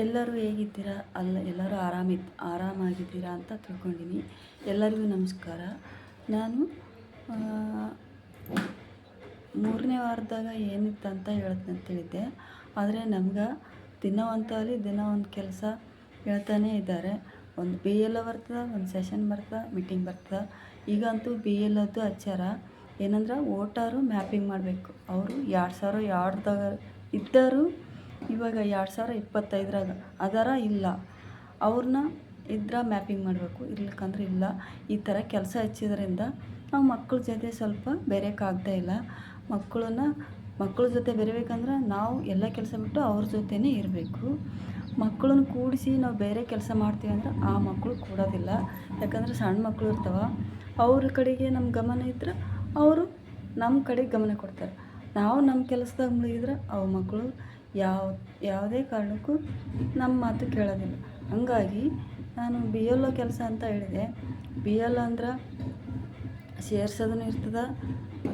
ಎಲ್ಲರೂ ಹೇಗಿದ್ದೀರಾ? ಅಲ್ಲ, ಎಲ್ಲರೂ ಆರಾಮಿದ್ ಆರಾಮಾಗಿದ್ದೀರಾ ಅಂತ ತಿಳ್ಕೊಂಡಿನಿ ಎಲ್ಲರಿಗೂ ನಮಸ್ಕಾರ. ನಾನು ಮೂರನೇ ವಾರದಾಗ ಏನಿತ್ತು ಅಂತ ಹೇಳಿದ್ದೆ. ಆದರೆ ನಮ್ಗೆ ದಿನ ಒಂದಲ್ಲಿ ದಿನ ಒಂದು ಕೆಲಸ ಹೇಳ್ತಾನೆ ಇದ್ದಾರೆ. ಒಂದು ಬಿ ಎಲ್ ಬರ್ತದೆ, ಒಂದು ಸೆಷನ್ ಬರ್ತದೆ ಮೀಟಿಂಗ್ ಬರ್ತದೆ. ಈಗಂತೂ ಬಿ ಎಲ್ ಅದು ಹಚ್ಚಾರ ಏನಂದ್ರೆ ಓಟಾರು ಮ್ಯಾಪಿಂಗ್ ಮಾಡಬೇಕು. ಅವರು ಎರಡು ಸಾವಿರ ಎರಡ್ದಾಗ ಇದ್ದರು ಇವಾಗ ಎರಡು ಸಾವಿರ ಇಪ್ಪತ್ತೈದರಾಗ. ಅದರ ಇಲ್ಲ. ಅವ್ರನ್ನ ಇದ್ರ ಮ್ಯಾಪಿಂಗ್ ಮಾಡಬೇಕು. ಇರ್ಲಿಕ್ಕಂದ್ರೆ ಇಲ್ಲ. ಈ ಥರ ಕೆಲಸ ಹಚ್ಚಿದ್ರಿಂದ ನಾವು ಮಕ್ಕಳ ಜೊತೆ ಸ್ವಲ್ಪ ಬೆರೆಯೋಕ್ಕಾಗ್ತಾ ಇಲ್ಲ. ಮಕ್ಕಳನ್ನ ಮಕ್ಕಳ ಜೊತೆ ಬೆರಿಬೇಕಂದ್ರೆ ನಾವು ಎಲ್ಲ ಕೆಲಸ ಬಿಟ್ಟು ಅವ್ರ ಜೊತೆನೇ ಇರಬೇಕು. ಮಕ್ಕಳನ್ನು ಕೂಡಿಸಿ ನಾವು ಬೇರೆ ಕೆಲಸ ಮಾಡ್ತೀವಿ ಅಂದ್ರೆ ಆ ಮಕ್ಕಳು ಕೂಡೋದಿಲ್ಲ. ಯಾಕಂದ್ರೆ ಸಣ್ಣ ಮಕ್ಕಳು ಇರ್ತವೆ. ಅವ್ರ ಕಡೆಗೆ ನಮ್ಮ ಗಮನ ಇದ್ರೆ ಅವರು ನಮ್ಮ ಕಡೆಗೆ ಗಮನ ಕೊಡ್ತಾರೆ. ನಾವು ನಮ್ಮ ಕೆಲಸದಾಗ ಮುಳುಗಿದ್ರೆ ಅವು ಮಕ್ಕಳು ಯಾವ, ಯಾವುದೇ ಕಾರಣಕ್ಕೂ ನಮ್ಮ ಮಾತು ಕೇಳೋದಿಲ್ಲ. ಹಾಗಾಗಿ ನಾನು ಬಿ ಎಲ್ ಒ ಕೆಲಸ ಅಂತ ಹೇಳಿದೆ. ಬಿ ಎಲ್ ಅಂದ್ರೆ ಸೇರ್ಸೋದೂ ಇರ್ತದೆ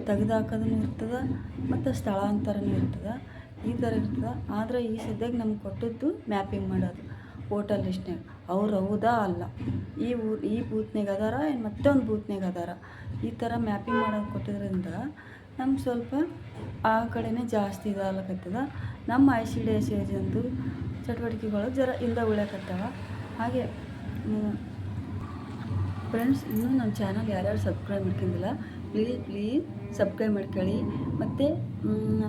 ತೆಗೆದುಹಾಕೋದನ್ನು ಹಾಕೋದೂ ಇರ್ತದೆ, ಮತ್ತು ಸ್ಥಳಾಂತರನೂ ಇರ್ತದೆ. ಈ ಥರ ಇರ್ತದೆ. ಆದರೆ ಈ ಸದ್ಯಕ್ಕೆ ನಮ್ಗೆ ಕೊಟ್ಟದ್ದು ಮ್ಯಾಪಿಂಗ್ ಮಾಡೋದು ಓಟಲ್ ಲಿಸ್ಟ್ನಾಗ ಅವ್ರು ಹೌದಾ ಅಲ್ಲ? ಈ ಊ, ಈ ಬೂತ್ನಾಗ ಅದಾರ ಏನು ಮತ್ತೊಂದು ಬೂತ್ನಾಗ ಅದಾರ? ಈ ಥರ ಮ್ಯಾಪಿಂಗ್ ಮಾಡೋದು ಕೊಟ್ಟಿದ್ದರಿಂದ ನಮ್ಗೆ ಸ್ವಲ್ಪ ಆ ಕಡೆನೇ ಜಾಸ್ತಿ ಇದಾಗ್ಲಕತ್ತದ. ನಮ್ಮ ಐ ಸಿ ಡಿ ಎಸ್ ಯೋಜನೆದು ಚಟುವಟಿಕೆಗಳು ಜರ ಇಲ್ಲದ ಉಳಿಯಕತ್ತವ. ಹಾಗೆ ಫ್ರೆಂಡ್ಸ್ ಇನ್ನೂ ನಮ್ಮ ಚಾನಲ್ ಯಾರ್ಯಾರು ಸಬ್ಸ್ಕ್ರೈಬ್ ಮಾಡ್ಕೊಂಡಿಲ್ಲ ಪ್ಲೀಸ್ ಪ್ಲೀಸ್ ಸಬ್ಸ್ಕ್ರೈಬ್ ಮಾಡ್ಕೊಳ್ಳಿ. ಮತ್ತು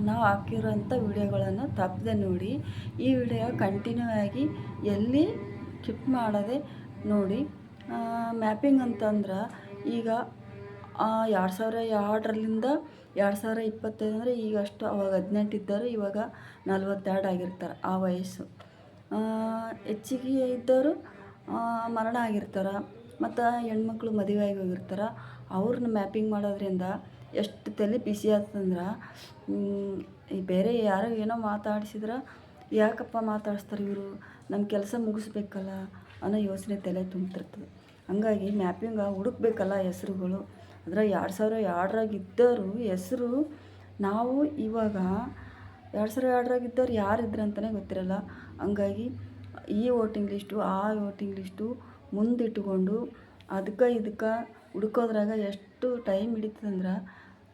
ನಾವು ಹಾಕಿರೋಂಥ ವಿಡಿಯೋಗಳನ್ನು ತಪ್ಪದೆ ನೋಡಿ. ಈ ವಿಡಿಯೋ ಕಂಟಿನ್ಯೂ ಆಗಿ ಎಲ್ಲಿ ಸ್ಕಿಪ್ ಮಾಡದೆ ನೋಡಿ. ಮ್ಯಾಪಿಂಗ್ ಅಂತಂದ್ರೆ ಈಗ ಎರಡು ಸಾವಿರ ಎರಡರಲ್ಲಿಂದ ಎರಡು ಸಾವಿರ ಇಪ್ಪತ್ತೈದು ಅಂದರೆ ಈಗ ಅಷ್ಟು ಅವಾಗ ಹದಿನೆಂಟು ಇದ್ದರು ಇವಾಗ ನಲ್ವತ್ತೆರಡು ಆಗಿರ್ತಾರೆ ಆ ವಯಸ್ಸು. ಹೆಚ್ಚಿಗೆ ಇದ್ದವರು ಮರಣ ಆಗಿರ್ತಾರೆ, ಮತ್ತು ಹೆಣ್ಮಕ್ಳು ಮದುವೆ ಆಗಿ ಹೋಗಿರ್ತಾರೆ, ಅವ್ರನ್ನ ಮ್ಯಾಪಿಂಗ್ ಮಾಡೋದ್ರಿಂದ ಎಷ್ಟು ತಲೆ ಬಿಸಿ ಈ ಬೇರೆ ಯಾರೋ ಏನೋ ಮಾತಾಡಿಸಿದ್ರೆ, ಯಾಕಪ್ಪ ಮಾತಾಡಿಸ್ತಾರೆ ಇವರು ನಮ್ಮ ಕೆಲಸ ಮುಗಿಸ್ಬೇಕಲ್ಲ ಅನ್ನೋ ಯೋಚನೆ ತಲೆ ತುಂಬ್ತಿರ್ತದೆ. ಹಂಗಾಗಿ ಮ್ಯಾಪಿಂಗ ಹುಡುಕ್ಬೇಕಲ್ಲ ಹೆಸ್ರುಗಳು. ಅದ್ರಾಗ ಎರಡು ಸಾವಿರ ಎರಡರಾಗ ಇದ್ದವರು ಹೆಸ್ರು ನಾವು ಇವಾಗ ಎರಡು ಸಾವಿರ ಎರಡರಾಗಿದ್ದವ್ರು ಯಾರು ಇದ್ರು ಅಂತಲೇ ಗೊತ್ತಿರಲ್ಲ. ಹಂಗಾಗಿ ಈ ವೋಟಿಂಗ್ ಲಿಸ್ಟು, ಆ ವೋಟಿಂಗ್ ಲಿಸ್ಟು ಮುಂದಿಟ್ಟುಕೊಂಡು ಅದಕ್ಕೆ ಇದಕ್ಕೆ ಹುಡ್ಕೋದ್ರಾಗ ಎಷ್ಟು ಟೈಮ್ ಹಿಡಿತದಂದ್ರೆ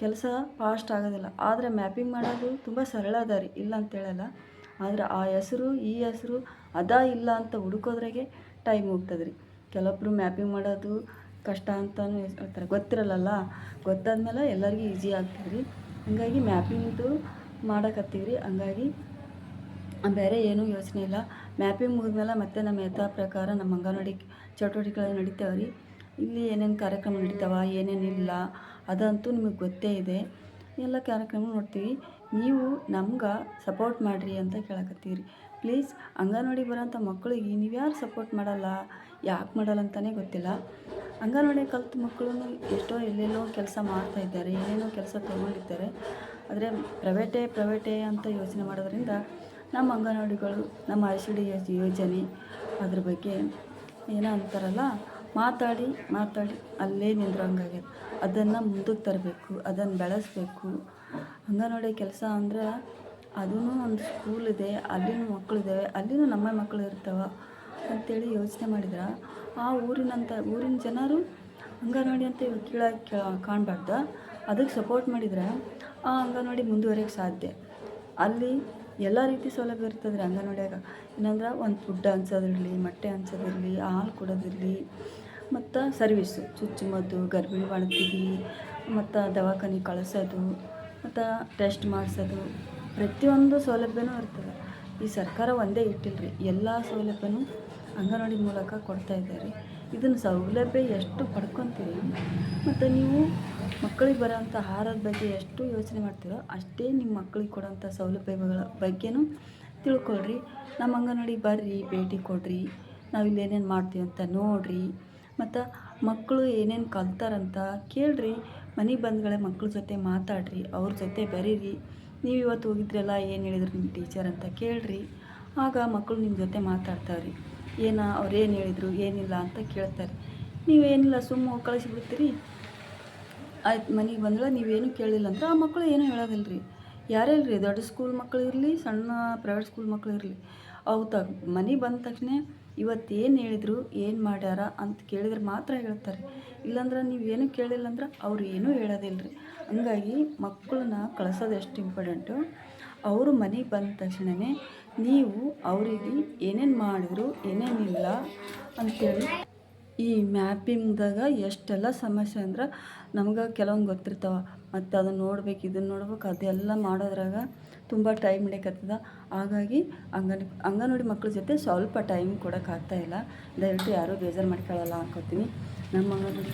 ಕೆಲಸ ಫಾಸ್ಟ್ ಆಗೋದಿಲ್ಲ. ಆದರೆ ಮ್ಯಾಪಿಂಗ್ ಮಾಡೋದು ತುಂಬ ಸರಳ ಅದ ರೀ, ಇಲ್ಲ ಅಂತ ಹೇಳಲ್ಲ. ಆದರೆ ಆ ಹೆಸರು, ಈ ಹೆಸರು ಅದಾ ಇಲ್ಲ ಅಂತ ಹುಡುಕೋದ್ರಾಗೆ ಟೈಮ್ ಹೋಗ್ತದ್ರಿ ಕೆಲವೊಬ್ಬರು ಮ್ಯಾಪಿಂಗ್ ಮಾಡೋದು ಕಷ್ಟ ಅಂತಲೂ ಹೇಳ್ತಾರೆ. ಗೊತ್ತಿರಲ್ಲಲ್ಲ? ಗೊತ್ತಾದ್ಮೇಲೆ ಎಲ್ಲರಿಗೂ ಈಸಿ ಆಗ್ತದೆ ರೀ ಹಾಗಾಗಿ ಮ್ಯಾಪಿಂಗ್ದು ಮಾಡಕತ್ತೀವಿ ರೀ ಹಂಗಾಗಿ ಬೇರೆ ಏನೂ ಯೋಚನೆ ಇಲ್ಲ. ಮ್ಯಾಪಿಂಗ್ ಮುಗಿದ್ಮೇಲೆ ಮತ್ತೆ ನಮ್ಮ ಯಥಾ ಪ್ರಕಾರ ನಮ್ಮ ಅಂಗನವಾಡಿ ಚಟುವಟಿಕೆಗಳು ನಡೀತಾವೆ ರೀ ಇಲ್ಲಿ ಏನೇನು ಕಾರ್ಯಕ್ರಮ ನಡೀತಾವೆ ಏನೇನಿಲ್ಲ ಅದಂತೂ ನಿಮಗೆ ಗೊತ್ತೇ ಇದೆ. ಎಲ್ಲ ಕಾರ್ಯಕ್ರಮ ನೋಡ್ತೀವಿ. ನೀವು ನಮ್ಗೆ ಸಪೋರ್ಟ್ ಮಾಡಿರಿ ಅಂತ ಕೇಳಕತ್ತೀವಿ ರೀ ಪ್ಲೀಸ್ ಅಂಗನವಾಡಿಗೆ ಬರೋಂಥ ಮಕ್ಕಳಿಗೆ ನೀವು ಯಾರು ಸಪೋರ್ಟ್ ಮಾಡಲ್ಲ, ಯಾಕೆ ಮಾಡಲ್ಲ ಅಂತಲೇ ಗೊತ್ತಿಲ್ಲ. ಅಂಗನವಾಡಿ ಕಲಿತ ಮಕ್ಕಳು ಎಷ್ಟೋ ಎಲ್ಲೆಲ್ಲೋ ಕೆಲಸ ಮಾಡ್ತಾಯಿದ್ದಾರೆ ಏನೇನೋ ಕೆಲಸ ತೊಗೊಂಡಿದ್ದಾರೆ. ಆದರೆ ಪ್ರೈವೇಟೇ ಪ್ರೈವೇಟೇ ಅಂತ ಯೋಚನೆ ಮಾಡೋದ್ರಿಂದ ನಮ್ಮ ಅಂಗನವಾಡಿಗಳು, ನಮ್ಮ ಐ ಸಿ ಯೋಜನೆ ಅದ್ರ ಬಗ್ಗೆ ಏನೋ ಅಂತಾರಲ್ಲ, ಮಾತಾಡಿ ಮಾತಾಡಿ ಅಲ್ಲೇ ನಿಂದ್ರಂಗಾಗ್ಯದ. ಅದನ್ನು ಮುಂದಕ್ಕೆ ತರಬೇಕು, ಅದನ್ನು ಬೆಳೆಸಬೇಕು. ಅಂಗನವಾಡಿ ಕೆಲಸ ಅಂದ್ರೆ ಅದೂ ಒಂದು ಸ್ಕೂಲ್ ಇದೆ, ಅಲ್ಲಿನೂ ಮಕ್ಕಳಿದ್ದಾವೆ ಅಲ್ಲಿನೂ ನಮ್ಮ ಮಕ್ಕಳು ಇರ್ತಾವೆ. ಅಂಥೇಳಿ ಯೋಚನೆ ಮಾಡಿದ್ರೆ. ಆ ಊರಿನಂಥ ಊರಿನ ಜನರು ಅಂಗನವಾಡಿ ಅಂತ ಕೀಳಾಗಿ ಕಾಣಬಾರ್ದ. ಅದಕ್ಕೆ ಸಪೋರ್ಟ್ ಮಾಡಿದರೆ ಆ ಅಂಗನವಾಡಿ ಮುಂದುವರಿಯೋಕ್ಕೆ ಸಾಧ್ಯ. ಅಲ್ಲಿ ಎಲ್ಲ ರೀತಿ ಸೌಲಭ್ಯ ಇರ್ತದೆ ರೀ ಅಂಗನವಾಡಿಯಾಗ. ಏನಂದ್ರೆ ಒಂದು ಫುಡ್ ಹಂಚೋದಿರಲಿ, ಮೊಟ್ಟೆ ಹಂಚೋದಿರಲಿ, ಹಾಲು ಕೊಡೋದಿರಲಿ, ಮತ್ತು ಸರ್ವೀಸು ಚುಚ್ಚುಮದ್ದು, ಗರ್ಭಿಣಿ ಮಾಡ್ತೀವಿ ಮತ್ತು ದವಾಖಾನೆ ಕಳಿಸೋದು, ಮತ್ತು ಟೆಸ್ಟ್ ಮಾಡಿಸೋದು. ಪ್ರತಿಯೊಂದು ಸೌಲಭ್ಯನೂ ಇರ್ತದೆ. ಈ ಸರ್ಕಾರ ಒಂದೇ ಇಟ್ಟಿಲ್ಲ ರೀ ಎಲ್ಲ ಸೌಲಭ್ಯನೂ ಅಂಗನವಾಡಿ ಮೂಲಕ ಕೊಡ್ತಾ ಇದ್ದಾರೆ. ಇದನ್ನು ಸೌಲಭ್ಯ ಎಷ್ಟು ಪಡ್ಕೊತೀರಿ? ಮತ್ತು ನೀವು ಮಕ್ಕಳಿಗೆ ಬರೋಂಥ ಆಹಾರದ ಬಗ್ಗೆ ಎಷ್ಟು ಯೋಚನೆ ಮಾಡ್ತೀರೋ ಅಷ್ಟೇ ನಿಮ್ಮ ಮಕ್ಕಳಿಗೆ ಕೊಡೋಂಥ ಸೌಲಭ್ಯಗಳ ಬಗ್ಗೆನೂ ತಿಳ್ಕೊಳ್ರಿ. ನಮ್ಮ ಅಂಗನವಾಡಿ ಬರ್ರಿ, ಭೇಟಿ ಕೊಡ್ರಿ. ಇಲ್ಲಿ ಏನೇನು ಮಾಡ್ತೀವಿ ಅಂತ ನೋಡಿರಿ. ಮತ್ತು ಮಕ್ಕಳು ಏನೇನು ಕಲ್ತಾರಂತ ಕೇಳ್ರಿ. ಮನೆಗೆ ಬಂದ್ಗಳೇ ಮಕ್ಕಳ ಜೊತೆ ಮಾತಾಡ್ರಿ, ಅವ್ರ ಜೊತೆ ಬರೀರಿ. ನೀವು ಇವತ್ತು ಹೋಗಿದ್ರಲ್ಲ, ಏನು ಹೇಳಿದ್ರು ನಿಮ್ಮ ಟೀಚರ್ ಅಂತ ಕೇಳ್ರಿ. ಆಗ ಮಕ್ಕಳು ನಿಮ್ಮ ಜೊತೆ ಮಾತಾಡ್ತಾವೆ ರೀ ಏನು ಅವ್ರು ಏನು ಹೇಳಿದರು, ಏನಿಲ್ಲ ಅಂತ ಕೇಳ್ತಾರೆ. ನೀವೇನಿಲ್ಲ, ಸುಮ್ಮ ಕಳಿಸಿಬಿಡ್ತೀರಿ ಆಯ್ತು, ಮನೆಗೆ ಬಂದ್ರೆ ನೀವೇನು ಕೇಳಿಲ್ಲ ಅಂದ್ರೆ ಆ ಮಕ್ಕಳು ಏನೂ ಹೇಳೋದಿಲ್ಲ ರೀ ಯಾರೇ ರೀ ದೊಡ್ಡ ಸ್ಕೂಲ್ ಮಕ್ಕಳು ಇರಲಿ, ಸಣ್ಣ ಪ್ರೈವೇಟ್ ಸ್ಕೂಲ್ ಮಕ್ಕಳು ಇರಲಿ. ಅವು ತ ಮನೆಗೆ ಬಂದ ತಕ್ಷಣ ಏನು ಹೇಳಿದರು, ಏನು ಮಾಡ್ಯಾರ ಅಂತ ಕೇಳಿದ್ರೆ ಮಾತ್ರ ಹೇಳ್ತಾರೆ. ಇಲ್ಲಾಂದ್ರೆ ನೀವು ಏನೂ ಕೇಳಿಲ್ಲ ಅಂದ್ರೆ ಅವ್ರು ಏನೂ ಹೇಳೋದಿಲ್ಲ ರೀ ಹಂಗಾಗಿ ಮಕ್ಕಳನ್ನ ಕಳಿಸೋದು ಎಷ್ಟು ಇಂಪಾರ್ಟೆಂಟು ಅವರು ಮನೆಗೆ ಬಂದ ತಕ್ಷಣವೇ ನೀವು ಅವರಿಗೆ ಏನೇನು ಮಾಡಿದ್ರು ಏನೇನಿಲ್ಲ ಅಂತೇಳಿ. ಈ ಮ್ಯಾಪಿಂಗ್ದಾಗ ಎಷ್ಟೆಲ್ಲ ಸಮಸ್ಯೆ ಅಂದ್ರೆ ನಮ್ಗೆ ಕೆಲವೊಂದು ಗೊತ್ತಿರ್ತಾವೆ. ಮತ್ತು ಅದನ್ನು ನೋಡ್ಬೇಕು ಇದನ್ನು ನೋಡ್ಬೇಕು, ಅದೆಲ್ಲ ಮಾಡೋದ್ರಾಗ ತುಂಬ ಟೈಮ್ ಹಿಡಿಯಕತ್ತದ ಹಾಗಾಗಿ ಅಂಗನ, ಅಂಗನವಾಡಿ ಮಕ್ಕಳ ಜೊತೆ ಸ್ವಲ್ಪ ಟೈಮ್ ಕೊಡೋಕ್ಕಾಗ್ತಾಯಿಲ್ಲ ದಯವಿಟ್ಟು ಯಾರೂ ಬೇಜಾರು ಮಾಡ್ಕೊಳ್ಳಲ್ಲ ಅನ್ಕೋತೀನಿ. ನಮ್ಮ ಅಂಗನವಾಡಿ